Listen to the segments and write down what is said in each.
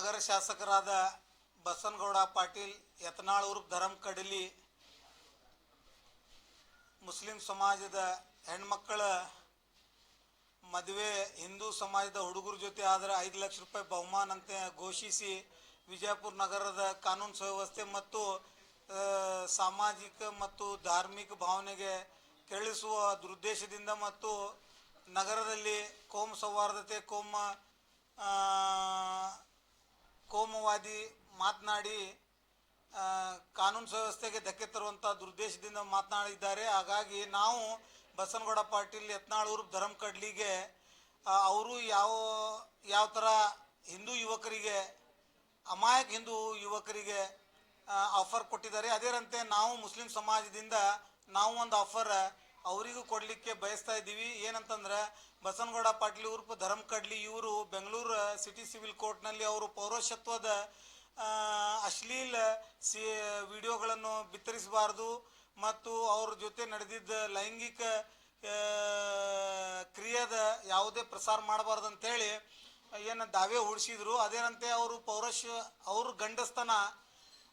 ನಗರ ಶಾಸಕರಾದ ಬಸನಗೌಡ ಪಾಟೀಲ್, ಯತ್ನಾಳ್ ಉರ್ಫ್ ಧರಂ ಕಡಲಿ, ಮುಸ್ಲಿಂ ಸಮಾಜದ ಹೆಣ್ಮಕ್ಕಳ ಮದುವೆ, ಹಿಂದೂ ಸಮಾಜದ ಹುಡುಗರ ಜೊತೆ ಆದರೆ ಐದು ಲಕ್ಷ ರೂಪಾಯಿ ಬಹುಮಾನ ಅಂತ ಘೋಷಿಸಿ ವಿಜಯಪುರ ನಗರದ ಕಾನೂನು ಸುವ್ಯವಸ್ಥೆ ಮತ್ತು ಸಾಮಾಜಿಕ ಮತ್ತು ಧಾರ್ಮಿಕ ಭಾವನೆಗೆ ಕೆರಳಿಸುವ ದುರುದ್ದೇಶದಿಂದ ಮತ್ತು ನಗರದಲ್ಲಿ ಕೋಮ ಸೌಹಾರ್ದತೆ, ಕೋಮ ಆ, ಕೋಮುವಾದಿ ಮಾತನಾಡಿ ಕಾನೂನು ಸುವ್ಯವಸ್ಥೆಗೆ ಧಕ್ಕೆ ತರುವಂಥ ದುರುದ್ದೇಶದಿಂದ ಮಾತನಾಡಿದ್ದಾರೆ. ಹಾಗಾಗಿ ನಾವು ಬಸನಗೌಡ ಪಾಟೀಲ್ ಯತ್ನಾಳೂರು ಉರ್ಫ್ ಕಡ್ಲಿಗೆ ಅವರು ಯಾವ ಯಾವ ಥರ ಹಿಂದೂ ಯುವಕರಿಗೆ ಅಮಾಯಕ ಹಿಂದೂ ಯುವಕರಿಗೆ ಆಫರ್ ಕೊಟ್ಟಿದ್ದಾರೆ. ಅದೇರಂತೆ ನಾವು ಮುಸ್ಲಿಂ ಸಮಾಜದಿಂದ ನಾವು ಒಂದು ಆಫರ್ ಅವರಿಗೂ ಕೊಡಲಿಕ್ಕೆ ಬಯಸ್ತಾ ಇದ್ದೀವಿ. ಏನಂತಂದ್ರೆ ಬಸನಗೌಡ ಪಾಟೀಲ್ ಉರ್ಫ್ ಧರಮ್ ಕಡ್ಲಿ ಇವರು ಬೆಂಗಳೂರು ಸಿಟಿ ಸಿವಿಲ್ ಕೋರ್ಟ್ನಲ್ಲಿ ಅವರು ಪೌರಶತ್ವದ ಅಶ್ಲೀಲ ಸಿ ವಿಡಿಯೋಗಳನ್ನು ಬಿತ್ತರಿಸಬಾರ್ದು ಮತ್ತು ಅವ್ರ ಜೊತೆ ನಡೆದಿದ್ದ ಲೈಂಗಿಕ ಕ್ರಿಯೆದ ಯಾವುದೇ ಪ್ರಸಾರ ಮಾಡಬಾರ್ದು ಅಂತೇಳಿ ಏನು ದಾವೆ ಹೂಡಿಸಿದ್ರು. ಅದೇನಂತೆ ಅವರು ಪೌರಶ ಅವ್ರ ಗಂಡಸ್ತನ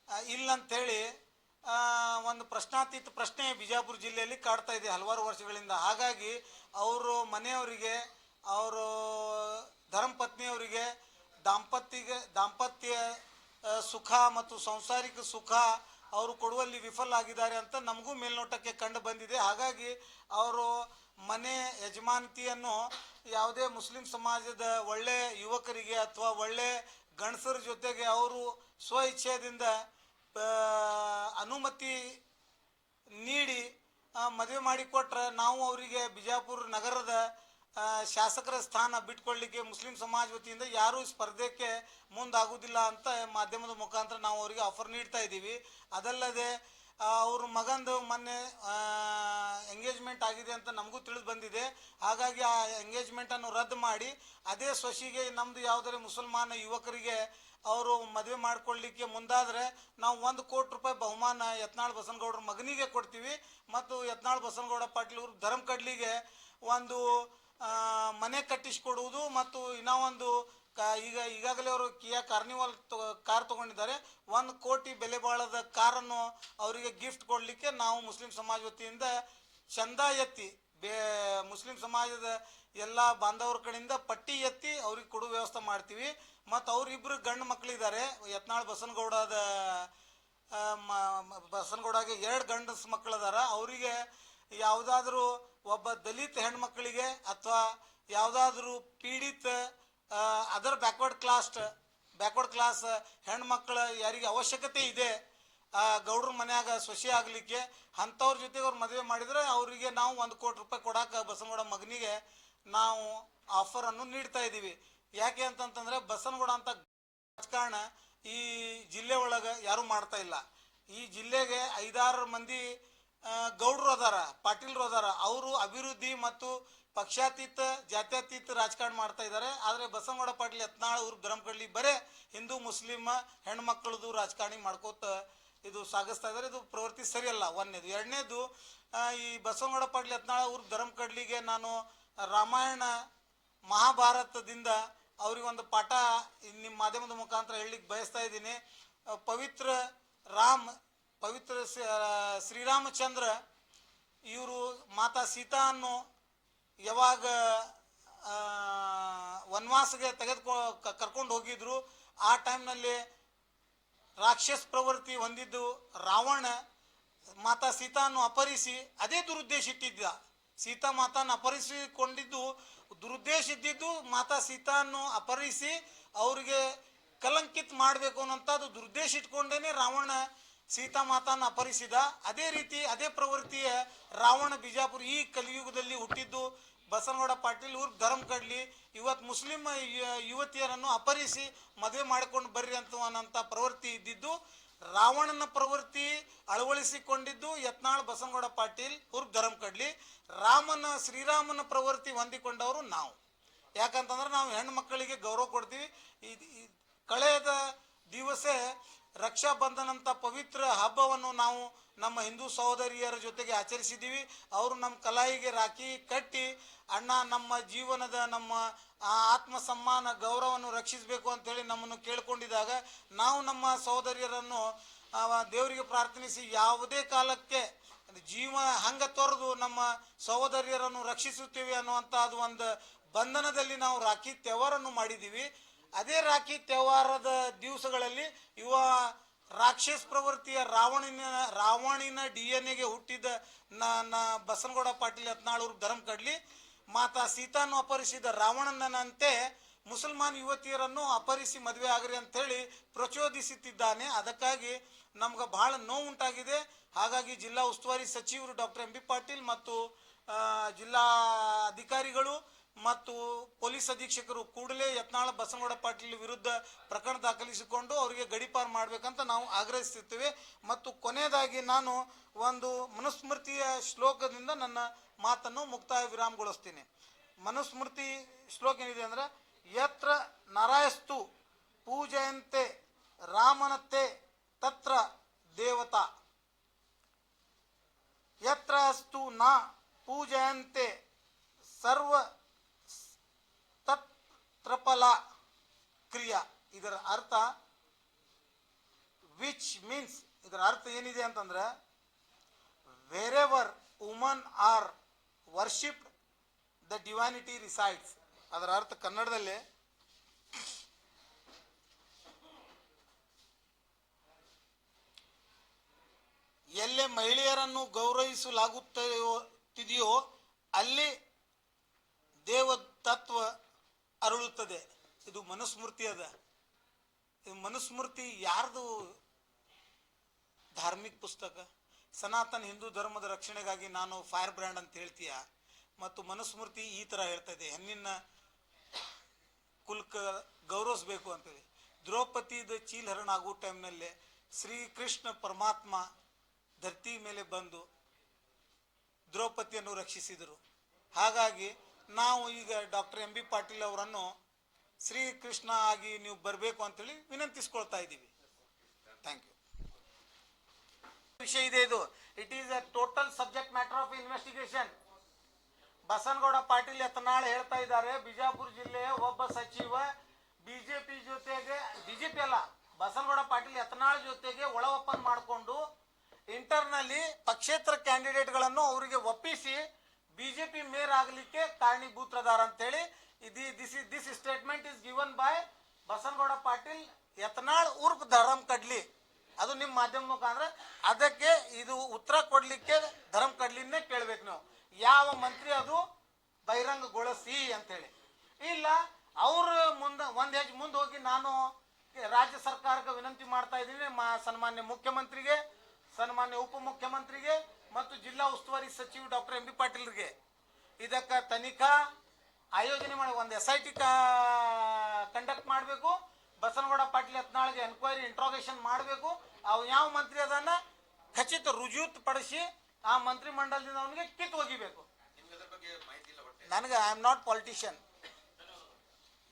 ಆ, ಒಂದು ಪ್ರಶ್ನಾತೀತ ಪ್ರಶ್ನೆ ಬಿಜಾಪುರ ಜಿಲ್ಲೆಯಲ್ಲಿ ಕಾಡ್ತಾ ಇದೆ ಹಲವಾರು ವರ್ಷಗಳಿಂದ. ಹಾಗಾಗಿ ಅವರು ಮನೆಯವರಿಗೆ ಅವರು ಧರ್ಮಪತ್ನಿಯವರಿಗೆ ದಾಂಪತ್ಯಗೆ ದಾಂಪತ್ಯ ಸುಖ ಮತ್ತು ಸಾಂಸಾರಿಕ ಸುಖ ಅವರು ಕೊಡುವಲ್ಲಿ ವಿಫಲ ಆಗಿದ್ದಾರೆ ಅಂತ ನಮಗೂ ಮೇಲ್ನೋಟಕ್ಕೆ ಕಂಡು ಬಂದಿದೆ. ಹಾಗಾಗಿ ಅವರು ಮನೆ ಯಜಮಾನತಿಯನ್ನು ಯಾವುದೇ ಮುಸ್ಲಿಂ ಸಮಾಜದ ಒಳ್ಳೆ ಯುವಕರಿಗೆ ಅಥವಾ ಒಳ್ಳೆ ಗಂಡಸರ ಜೊತೆಗೆ ಅವರು ಸ್ವ ಇಚ್ಛೆಯಿಂದ ಆ, ಅನುಮತಿ ನೀಡಿ ಮದುವೆ ಮಾಡಿಕೊಟ್ರೆ ನಾವು ಅವರಿಗೆ ಬಿಜಾಪುರ ನಗರದ ಶಾಸಕರ ಸ್ಥಾನ ಬಿಟ್ಕೊಳ್ಳಿಕ್ಕೆ ಮುಸ್ಲಿಂ ಸಮಾಜ ವತಿಯಿಂದ ಯಾರೂ ಸ್ಪರ್ಧೆಗೆ ಮುಂದಾಗುವುದಿಲ್ಲ ಅಂತ ಮಾಧ್ಯಮದ ಮುಖಾಂತರ ನಾವು ಅವರಿಗೆ ಆಫರ್ ನೀಡ್ತಾ ಇದ್ದೀವಿ. ಅದಲ್ಲದೆ ಅವ್ರ ಮಗಂದು ಮೊನ್ನೆ ಎಂಗೇಜ್ಮೆಂಟ್ ಆಗಿದೆ ಅಂತ ನಮಗೂ ತಿಳಿದು ಬಂದಿದೆ. ಹಾಗಾಗಿ ಆ ಎಂಗೇಜ್ಮೆಂಟನ್ನು ರದ್ದು ಮಾಡಿ, ಅದೇ ಸೊಸಿಗೆ ನಮ್ಮದು ಯಾವುದಾದ್ರು ಮುಸಲ್ಮಾನ ಯುವಕರಿಗೆ ಅವರು ಮದುವೆ ಮಾಡ್ಕೊಳ್ಲಿಕ್ಕೆ ಮುಂದಾದರೆ ನಾವು ಒಂದು ಕೋಟಿ ರೂಪಾಯಿ ಬಹುಮಾನ ಯತ್ನಾಳ್ ಬಸನಗೌಡ್ರ ಮಗನಿಗೆ ಕೊಡ್ತೀವಿ. ಮತ್ತು ಯತ್ನಾಳ್ ಬಸನಗೌಡ ಪಾಟೀಲ್ ಅವರು ಧರ್ಮ ಕಡ್ಲಿಗೆ ಒಂದು ಮನೆ ಕಟ್ಟಿಸಿಕೊಡುವುದು ಮತ್ತು ಇನ್ನೂ ಒಂದು ಈಗ ಈಗಾಗಲೇ ಅವರು ಕಿಯಾ ಕಾರ್ನಿವಾಲ್ ಕಾರ್ ತಗೊಂಡಿದ್ದಾರೆ. ಒಂದು ಕೋಟಿ ಬೆಲೆ ಬಾಳದ ಕಾರನ್ನು ಅವರಿಗೆ ಗಿಫ್ಟ್ ಕೊಡಲಿಕ್ಕೆ ನಾವು ಮುಸ್ಲಿಂ ಸಮಾಜ ವತಿಯಿಂದ ಚಂದ ಎತ್ತಿ, ಬೇ, ಮುಸ್ಲಿಂ ಸಮಾಜದ ಎಲ್ಲ ಬಾಂಧವರ ಕಡೆಯಿಂದ ಪಟ್ಟಿ ಎತ್ತಿ ಅವ್ರಿಗೆ ಕೊಡುವ ವ್ಯವಸ್ಥೆ ಮಾಡ್ತೀವಿ. ಮತ್ತು ಅವರಿಬ್ಬರು ಗಂಡು ಮಕ್ಕಳಿದ್ದಾರೆ ಯತ್ನಾಳ್ ಬಸನಗೌಡದ ಬಸನಗೌಡಗೆ ಎರಡು ಗಂಡಸ ಮಕ್ಕಳದಾರ ಅವರಿಗೆ ಯಾವುದಾದ್ರೂ ಒಬ್ಬ ದಲಿತ ಹೆಣ್ಮಕ್ಳಿಗೆ ಅಥವಾ ಯಾವುದಾದ್ರೂ ಪೀಡಿತ other backward class backward class ಹೆಣ್ಮಕ್ಳ ಯಾರಿಗೆ ಅವಶ್ಯಕತೆ ಇದೆ ಗೌಡ್ರ ಮನ್ಯಾಗ ಸೊಸಿ ಆಗಲಿಕ್ಕೆ ಅಂಥವ್ರ ಜೊತೆಗೆ ಅವ್ರು ಮದುವೆ ಮಾಡಿದರೆ ಅವರಿಗೆ ನಾವು ಒಂದು ಕೋಟಿ ರೂಪಾಯಿ ಕೊಡಾಕ ಬಸನಗೌಡ ಮಗನಿಗೆ ನಾವು ಆಫರನ್ನು ನೀಡ್ತಾ ಇದ್ದೀವಿ. ಯಾಕೆ ಅಂತಂತಂದ್ರೆ ಬಸನಗೌಡ ಅಂತ ರಾಜಕಾರಣ ಈ ಜಿಲ್ಲೆ ಒಳಗೆ ಯಾರೂ ಮಾಡ್ತಾ ಇಲ್ಲ. ಈ ಜಿಲ್ಲೆಗೆ ಐದಾರು ಮಂದಿ ಗೌಡ್ರು ಅದಾರ, ಪಾಟೀಲ್ರು ಅದಾರ. ಅವರು ಅಭಿವೃದ್ಧಿ ಮತ್ತು ಪಕ್ಷಾತೀತ, ಜಾತ್ಯತೀತ ರಾಜಕಾರಣ ಮಾಡ್ತಾ ಇದ್ದಾರೆ. ಆದರೆ ಬಸವಗೌಡ ಪಾಟೀಲ್ ಯತ್ನಾಳ್ ಊರು ಗರಂ ಬರೇ ಹಿಂದೂ, ಮುಸ್ಲಿಂ ಹೆಣ್ಮಕ್ಳದು ರಾಜಕಾರಣಿ ಮಾಡ್ಕೋತ ಇದು ಸಾಗಿಸ್ತಾ ಇದ್ದಾರೆ. ಇದು ಪ್ರವೃತ್ತಿ ಸರಿಯಲ್ಲ. ಒಂದನೇದು. ಎರಡನೇದು ಈ ಬಸವಗೌಡ ಪಾಟೀಲ್ ಯತ್ನಾಳ್ ಊರು ಕಡ್ಲಿಗೆ ನಾನು ರಾಮಾಯಣ ಮಹಾಭಾರತದಿಂದ ಅವ್ರಿಗೆ ಒಂದು ಪಾಠ ನಿಮ್ಮ ಮಾಧ್ಯಮದ ಮುಖಾಂತರ ಹೇಳಲಿಕ್ಕೆ ಬಯಸ್ತಾ ಇದ್ದೀನಿ. ಪವಿತ್ರ ರಾಮ್, ಪವಿತ್ರ ಶ್ರೀ- ಶ್ರೀರಾಮಚಂದ್ರ ಇವರು ಮಾತಾ ಸೀತಾನ್ನು ಯಾವಾಗ ವನವಾಸಗೆ ತೆಗೆದುಕೊ ಕರ್ಕೊಂಡು ಹೋಗಿದ್ರು, ಆ ಟೈಮ್ನಲ್ಲಿ ರಾಕ್ಷಸ ಪ್ರವೃತ್ತಿ ಹೊಂದಿದ್ದು ರಾವಣ, ಮಾತಾ ಸೀತಾನ್ನು ಅಪಹರಿಸಿ ಅದೇ ದುರುದ್ದೇಶ ಇಟ್ಟಿದ್ದ. ಸೀತಾ ಮಾತಾನ ಅಪಹರಿಸಿಕೊಂಡಿದ್ದು, ದುರುದ್ದೇಶ ಇದ್ದಿದ್ದು ಮಾತಾ ಸೀತಾನ್ನು ಅಪಹರಿಸಿ ಅವರಿಗೆ ಕಲಂಕಿತ್ ಮಾಡಬೇಕು ಅನ್ನೋಂಥದ್ದು ದುರುದ್ದೇಶ ಇಟ್ಕೊಂಡೇನೆ ರಾವಣ ಸೀತಾ ಮಾತಾನ ಅಪಹರಿಸಿದ ಅದೇ ರೀತಿ, ಅದೇ ಪ್ರವೃತ್ತಿಯ ರಾವಣ ಬಿಜಾಪುರ ಈ ಕಲಿಯುಗದಲ್ಲಿ ಹುಟ್ಟಿದ್ದು. ಬಸನಗೌಡ ಪಾಟೀಲ್ ಊರ್ ಧರ್ಮ ಕಡ್ಲಿ ಇವತ್ತು ಮುಸ್ಲಿಂ ಯುವತಿಯರನ್ನು ಅಪಹರಿಸಿ ಮದುವೆ ಮಾಡಿಕೊಂಡು ಬರ್ರಿ ಅಂತ ಅನ್ನೋಂಥ ಪ್ರವೃತ್ತಿ ಇದ್ದಿದ್ದು. ರಾವಣನ ಪ್ರವೃತ್ತಿ ಅಳವಡಿಸಿಕೊಂಡಿದ್ದು ಯತ್ನಾಳ್ ಬಸನಗೌಡ ಪಾಟೀಲ್ ಊರ್ ಧರ್ಮ ಕಡ್ಲಿ. ರಾಮನ, ಶ್ರೀರಾಮನ ಪ್ರವೃತ್ತಿ ಹೊಂದಿಕೊಂಡವರು ನಾವು. ಯಾಕಂತಂದ್ರೆ ನಾವು ಹೆಣ್ಣು ಮಕ್ಕಳಿಗೆ ಗೌರವ ಕೊಡ್ತೀವಿ. ಈ ಕಳೆದ ದಿವಸ ರಕ್ಷಾಬಂಧನ ಅಂತ ಪವಿತ್ರ ಹಬ್ಬವನ್ನು ನಾವು ನಮ್ಮ ಹಿಂದೂ ಸಹೋದರಿಯರ ಜೊತೆಗೆ ಆಚರಿಸಿದ್ದೀವಿ. ಅವರು ನಮ್ಮ ಕಲಾಯಿಗೆ ರಾಖಿ ಕಟ್ಟಿ ಅಣ್ಣ ನಮ್ಮ ಜೀವನದ ನಮ್ಮ ಆತ್ಮ ಸಮ್ಮಾನ ಗೌರವವನ್ನು ರಕ್ಷಿಸಬೇಕು ಅಂತೇಳಿ ನಮ್ಮನ್ನು ಕೇಳ್ಕೊಂಡಿದ್ದಾಗ ನಾವು ನಮ್ಮ ಸಹೋದರಿಯರನ್ನು ದೇವರಿಗೆ ಪ್ರಾರ್ಥನಿಸಿ ಯಾವುದೇ ಕಾಲಕ್ಕೆ ಜೀವ ಹಂಗ ತೊರೆದು ನಮ್ಮ ಸಹೋದರಿಯರನ್ನು ರಕ್ಷಿಸುತ್ತೀವಿ ಅನ್ನುವಂಥ ಅದು ಒಂದು ಬಂಧನದಲ್ಲಿ ನಾವು ರಾಖಿ ತೆವರನ್ನು ಮಾಡಿದ್ದೀವಿ. ಅದೇ ರಾಖಿ ತ್ಯವಹಾರದ ದಿವಸಗಳಲ್ಲಿ ಯುವ ರಾಕ್ಷಸ ಪ್ರವೃತ್ತಿಯ ರಾವಣಿನ ರಾವಣಿನ ಡಿ ಎನ್ ಎಗೆ ಹುಟ್ಟಿದ ನ ಬಸನಗೌಡ ಪಾಟೀಲ್ ಹತ್ನಾಳೂರು ಧರ್ಮ ಕಡ್ಲಿ, ಮಾತಾ ಸೀತಾನು ಅಪಹರಿಸಿದ ರಾವಣನಂತೆ ಮುಸಲ್ಮಾನ್ ಯುವತಿಯರನ್ನು ಅಪಹರಿಸಿ ಮದುವೆ ಆಗ್ರಿ ಅಂತೇಳಿ ಪ್ರಚೋದಿಸುತ್ತಿದ್ದಾನೆ. ಅದಕ್ಕಾಗಿ ನಮ್ಗೆ ಬಹಳ ನೋವುಂಟಾಗಿದೆ. ಹಾಗಾಗಿ ಜಿಲ್ಲಾ ಉಸ್ತುವಾರಿ ಸಚಿವರು ಡಾಕ್ಟರ್ ಎಂ ಬಿ ಪಾಟೀಲ್ ಮತ್ತು ಜಿಲ್ಲಾ ಅಧಿಕಾರಿಗಳು ಮತ್ತು ಪೊಲೀಸ್ ಅಧೀಕ್ಷಕರು ಕೂಡಲೇ ಯತ್ನಾಳ ಬಸನಗೌಡ ಪಾಟೀಲ್ ವಿರುದ್ಧ ಪ್ರಕರಣ ದಾಖಲಿಸಿಕೊಂಡು ಅವರಿಗೆ ಗಡಿಪಾರು ಮಾಡಬೇಕಂತ ನಾವು ಆಗ್ರಹಿಸುತ್ತೇವೆ ಮತ್ತು ಕೊನೆಯದಾಗಿ ನಾನು ಒಂದು ಮನುಸ್ಮೃತಿಯ ಶ್ಲೋಕದಿಂದ ನನ್ನ ಮಾತನ್ನು ಮುಕ್ತಾಯ ವಿರಾಮಗೊಳಿಸ್ತೀನಿ. ಮನುಸ್ಮೃತಿ ಶ್ಲೋಕ ಏನಿದೆ ಅಂದ್ರೆ, ಯತ್ರ ನಾರಾಯಸ್ತು ಪೂಜಯಂತೆ ರಾಮನತ್ತೆ ತತ್ರ ದೇವತಾ. ಯತ್ರ ಅಸ್ತು ನ ಪೂಜಯಂತೆ ಸರ್ವ ತತ್ರಫಲ ಕ್ರಿಯಾ. ಇದರ ಅರ್ಥ ವಿಚ್ ಮೀನ್ಸ್ ಇದರ ಅರ್ಥ ಏನಿದೆ ಅಂತಂದ್ರೆ ever woman are worship the divinity resides ಅದರ ಅರ್ಥ ಕನ್ನಡದಲ್ಲಿ, ಎಲ್ಲೇ ಮಹಿಳೆಯರನ್ನು ಗೌರವಿಸಲಾಗುತ್ತಿದೆಯೋ ದೇವ ತತ್ವ ಅರಳುತ್ತದೆ. ಇದು ಮನುಸ್ಮೃತಿ ಅದ. ಇದು ಮನುಸ್ಮೃತಿ ಯಾರ್ದು ಧಾರ್ಮಿಕ ಪುಸ್ತಕ? ಸನಾತನ ಹಿಂದೂ ಧರ್ಮದ ರಕ್ಷಣೆಗಾಗಿ ನಾನು ಫೈರ್ ಬ್ರ್ಯಾಂಡ್ ಅಂತ ಹೇಳ್ತೀಯ? ಮತ್ತು ಮನುಸ್ಮೃತಿ ಈ ಥರ ಇದೆ. ಹೆಣ್ಣಿನ ಕುಲ್ಕ ಗೌರವಿಸ್ಬೇಕು ಅಂತೇಳಿ. ದ್ರೌಪದಿದ ಚೀಲಹರಣ ಆಗೋ ಶ್ರೀ ಶ್ರೀಕೃಷ್ಣ ಪರಮಾತ್ಮ ಧರ್ತಿ ಮೇಲೆ ಬಂದು ದ್ರೌಪದಿಯನ್ನು ರಕ್ಷಿಸಿದರು. ಹಾಗಾಗಿ ನಾವು ಈಗ ಡಾಕ್ಟರ್ ಎಂ ಬಿ ಪಾಟೀಲ್ ಅವರನ್ನು ಶ್ರೀಕೃಷ್ಣ ಆಗಿ ನೀವು ಬರಬೇಕು ಅಂತೇಳಿ ವಿನಂತಿಸ್ಕೊಳ್ತಾ ಇದ್ದೀವಿ. ಥ್ಯಾಂಕ್ ಯು ವಿಷಯ ಇದೆ ಇದು. It is a total subject matter of investigation Basanagouda Patil Yatnal ಹೇಳ್ತಾ ಇದ್ದಾರೆ, ಬಿಜಾಪುರ ಜಿಲ್ಲೆಯ ಒಬ್ಬ ಸಚಿವ ಬಿಜೆಪಿ ಜೊತೆಗೆ, ಬಿಜೆಪಿ ಅಲ್ಲ, ಬಸನಗೌಡ ಪಾಟೀಲ್ ಯತ್ನಾಳ್ ಜೊತೆಗೆ ಒಳ ಒಪ್ಪಂದ ಮಾಡಿಕೊಂಡು ಇಂಟರ್ನಲ್ಲಿ ಪಕ್ಷೇತರ ಕ್ಯಾಂಡಿಡೇಟ್ಗಳನ್ನು ಅವರಿಗೆ ಒಪ್ಪಿಸಿ ಬಿಜೆಪಿ ಮೇಯರ್ ಆಗಲಿಕ್ಕೆ ಕಾರಣೀಭೂತರದಾರ ಅಂತೇಳಿ ಇದು this is this statement is given by Basanagouda Patil, Yatnal ಉರ್ಫ್ Dharam ಕಡ್ಲಿ. ಅದು ನಿಮ್ಮ ಮಾಧ್ಯಮ ಮುಖಾಂತರ. ಅದಕ್ಕೆ ಇದು ಉತ್ತರ ಕೊಡಲಿಕ್ಕೆ ಧರಂ ಕಡ್ಲಿನೇ ಕೇಳ್ಬೇಕು ನಾವು. ಯಾವ ಮಂತ್ರಿ ಅದು? ಬಹಿರಂಗಗೊಳಿಸಿ ಅಂತೇಳಿ. ಇಲ್ಲ, ಅವ್ರ ಮುಂದೆ ಒಂದು ಹೆಜ್ಜೆ ಮುಂದೆ ಹೋಗಿ ನಾನು ರಾಜ್ಯ ಸರ್ಕಾರಕ್ಕೆ ವಿನಂತಿ ಮಾಡ್ತಾ ಇದ್ದೀನಿ, ಮಾ ಸನ್ಮಾನ್ಯ ಮುಖ್ಯಮಂತ್ರಿಗೆ, ಸನ್ಮಾನ್ಯ ಉಪಮುಖ್ಯಮಂತ್ರಿಗೆ. ಮತ್ತು ಜಿಲ್ಲಾ ಉಸ್ತುವಾರಿ ಸಚಿವ ಡಾಕ್ಟರ್ ಎಂ ಬಿ ಪಾಟೀಲ್ರಿಗೆ ಇದಕ್ಕೆ ತನಿಖಾ ಆಯೋಜನೆ ಮಾಡಿ ಒಂದು ಎಸ್ ಐ ಟಿ ಕಂಡಕ್ಟ್ ಮಾಡಬೇಕು. ಬಸನಗೌಡ ಪಾಟೀಲ್ ಯತ್ನಾಳ್ಗೆ ಎನ್ಕ್ವೈರಿ ಇಂಟ್ರೋಗೇಷನ್ ಮಾಡಬೇಕು. ಅವು ಯಾವ ಮಂತ್ರಿ ಅದನ್ನ ಖಚಿತ ರುಜುತ್ ಪಡಿಸಿ ಆ ಮಂತ್ರಿ ಮಂಡಲದಿಂದ ಅವನಿಗೆ ಕಿತ್ತು ಒಗಿಬೇಕು. ನನಗೆ ಐ ಆಮ್ ನಾಟ್ ಪಾಲಿಟಿಷಿಯನ್